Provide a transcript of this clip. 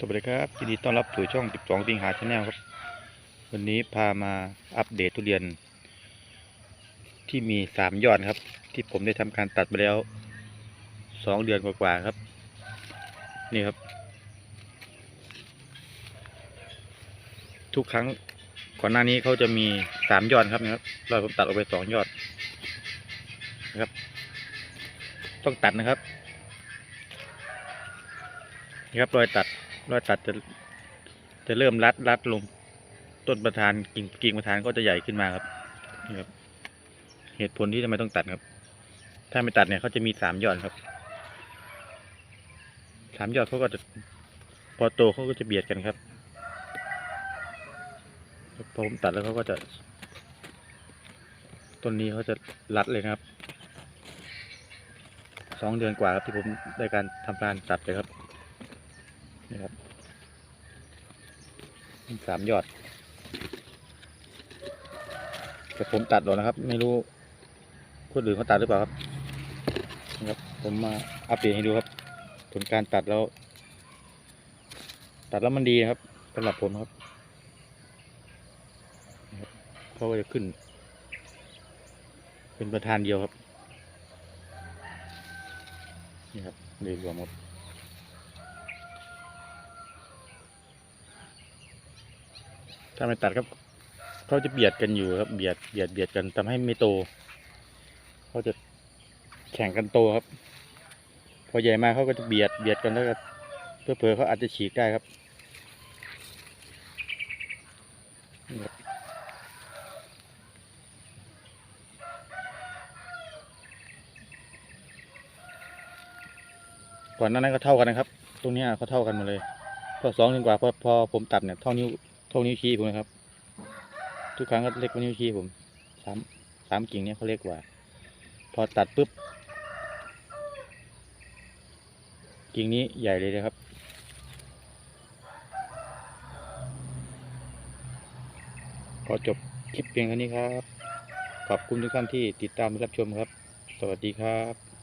สวัสดีครับยินดีต้อนรับสู่ช่อง 12 สิงหาชาแนลครับ วันนี้พามาอัปเดตทุเรียน ที่มี 3 ยอดครับ ที่ผมได้ทำการตัดไปแล้ว 2 เดือนกว่าๆครับ นี่ครับ ทุกครั้งก่อนหน้านี้เขาจะมี 3 ยอดครับนะครับ เราผมตัดออกไป 2 ยอดนะครับ ต้องตัดนะครับนี่ครับรอยตัด รอยตัดจะจะเริ่มรัดรัดลง ต้นประธานกิ่งกิ่งประธานก็จะใหญ่ขึ้นมาครับนี่ครับ เหตุผลที่ทำไมต้องตัดครับ ถ้าไม่ตัดเนี่ยเขาจะมีสามยอดครับสามยอดเขาก็จะพอโตเขาก็จะเบียดกันครับพอผมตัดแล้วเขาก็จะ ต้นนี้เขาจะรัดเลยครับสองเดือนกว่าครับที่ผมได้การทำการตัดเลยครับ นี่ครับสามยอดแต่ผมตัดหรอกนะครับ ไม่รู้คนอื่นเขาตัดหรือเปล่าครับนะครับผมมาอัปเดตให้ดูครับ ผลการตัดแล้ว ตัดแล้วมันดีนะครับสำหรับผมครับนะครับเขาจะขึ้น เป็นประธานเดียวครับ นี่ครับเลยรวมหมด ถ้าไม่ตัดครับเขาจะเบียดกันอยู่ครับ เบียดเบียดเบียดกันทำให้ไม่โตเขาจะแข่งกันโตครับ พอใหญ่มากเขาก็จะเบียดเบียดกันแล้วก็เพื่อเผื่อเขาอาจจะฉีกได้ครับก่อนหนานั้นก็เท่ากันนะครับ ตรงนี้เขาเท่ากันหมดเลยพอสองถึงกว่าพอพอผมตัดเนี่ยเท่านิ้ว เท่านิ้วชี้ผมนะครับ ทุกครั้งก็เล็กกว่านิ้วชี้ผมสามสามกิ่งเนี่ยเขาเล็กกว่า พอตัดปุ๊บ กิ่งนี้ใหญ่เลยนะครับ ขอจบคลิปเพียงเท่านี้ครับ ขอบคุณทุกท่านที่ติดตามรับชมครับ สวัสดีครับ